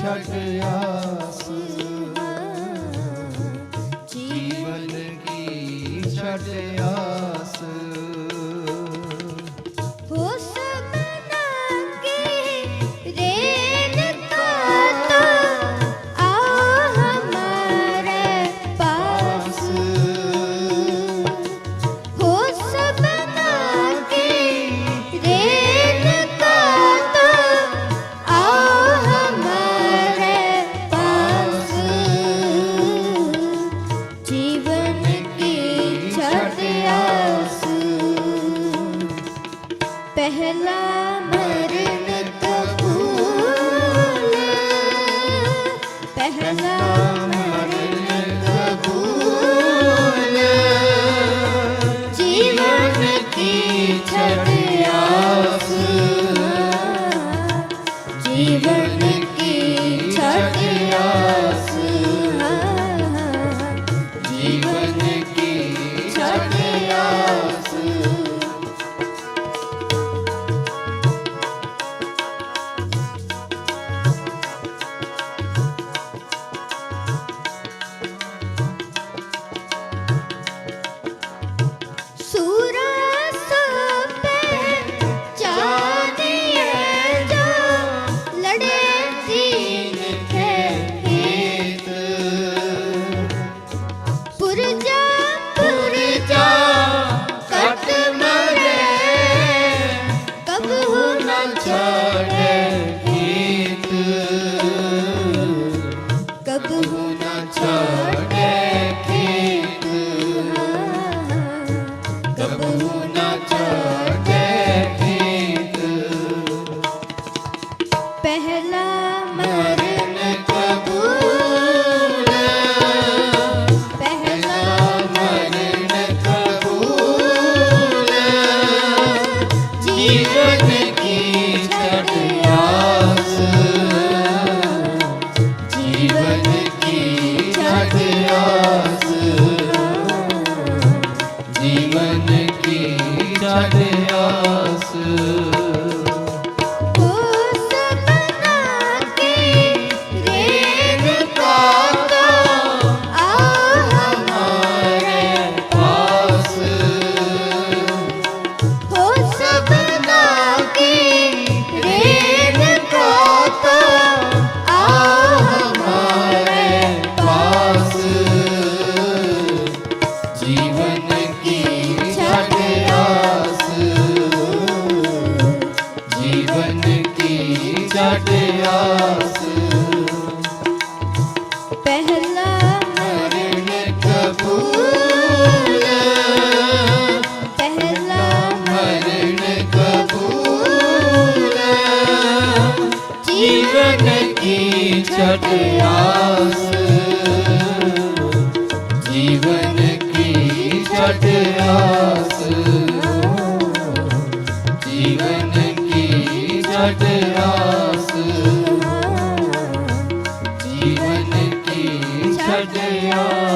ਛੱਡ ਆਸ। ਜੀਵਨ ਕੀ ਛੱਡ ਆਸ। ਪਹਿਲਾ ਪਹਿਲਾ ਜੀਵਨ ਕੀ ਚੜਿਆਸ ਛੱਡ ਪਹਿਲਾ ਮਰਨ ਕਬੂਲ ਪਹਿਲਾ ਮਰਨ ਕਬੂਲ ਜੀਵਨ ਕੀ ਛੱਡ ਜੀਵਨ ਕੀ ਛੱਡ Hariya